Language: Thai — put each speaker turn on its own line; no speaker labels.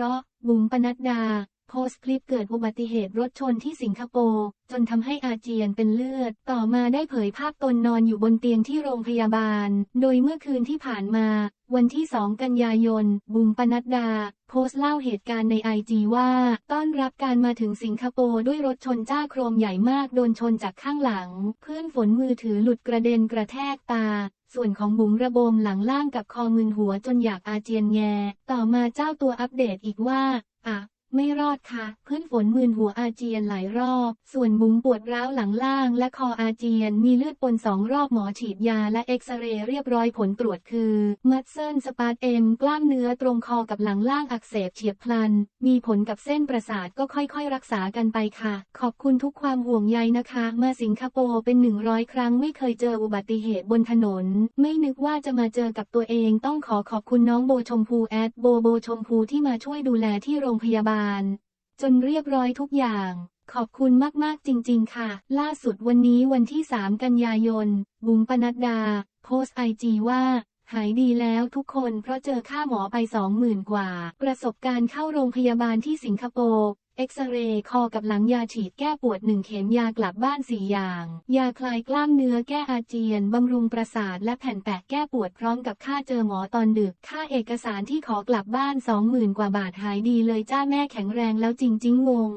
ราะห์ บุ๋มปนัดดา โพสต์คลิปเกิดอุบัติเหตุรถชนที่สิงคโปร์ จนทำให้อาเจียนเป็นเลือด ต่อมาได้เผยภาพตนนอนอยู่บนเตียงที่โรงพยาบาล โดยเมื่อคืนที่ผ่านมา วันที่ 2 กันยายน บุ๋มปนัดดา โพสต์เล่าเหตุการณ์ในไอจีว่า ต้อนรับการมาถึงสิงคโปร์ด้วยรถชนจ้าโครมใหญ่มากโดนชนจากข้างหลัง เพื่อนฝนมือถือหลุดกระเด็นกระแทกตา ส่วนของบุ๋มระบมหลังล่างกับคอมึนหัวจนอยากอาเจียนแง ต่อมาเจ้าตัวอัปเดตอีกว่า อะ ไม่รอดค่ะ เพื่อนฝนมืนหัวอาเจียนหลายรอบ ส่วนบุ๋มปวดร้าวหลังล่างและคออาเจียน มีเลือดปนสองรอบหมอฉีดยาและเอ็กซเรย์เรียบร้อยผลตรวจคือ มัดเซิลสปาร์เอ็มกล้ามเนื้อตรงคอกับหลังล่างอักเสบเฉียบพลัน มีผลกับเส้นประสาทก็ค่อยๆ รักษากันไปค่ะ ขอบคุณทุกความห่วงใยนะคะ มาสิงคโปร์เป็นหนึ่งร้อยครั้งไม่เคยเจออุบัติเหตุบนถนน ไม่นึกว่าจะมาเจอกับตัวเอง ต้องขอขอบคุณน้องโบชมพูแอดโบโบชมพูที่มาช่วยดูแลที่โรงพยาบาลจนเรียบร้อยทุกอย่าง ขอบคุณมากๆจริง ๆ ค่ะ ล่าสุดวันนี้วันที่ 3 กันยายน บุ๋มปนัดดา โพสไอจีว่า หายดีแล้วทุกคนเพราะเจอค่าหมอไปสองหมื่นกว่า ประสบการณ์เข้าโรงพยาบาลที่สิงคโปร์ เอ็กซเรย์คอกับหลังยาฉีดแก้ปวดหนึ่งเข็มยากลับบ้านสี่อย่าง ยาคลายกล้ามเนื้อแก้อาเจียน บำรุงประสาทและแผ่นแปะแก้ปวดพร้อมกับค่าเจอหมอตอนดึก ค่าเอกสารที่ขอกลับบ้าน 20,000 กว่าบาทหายดีเลยจ้าแม่แข็งแรงแล้วจริงๆงง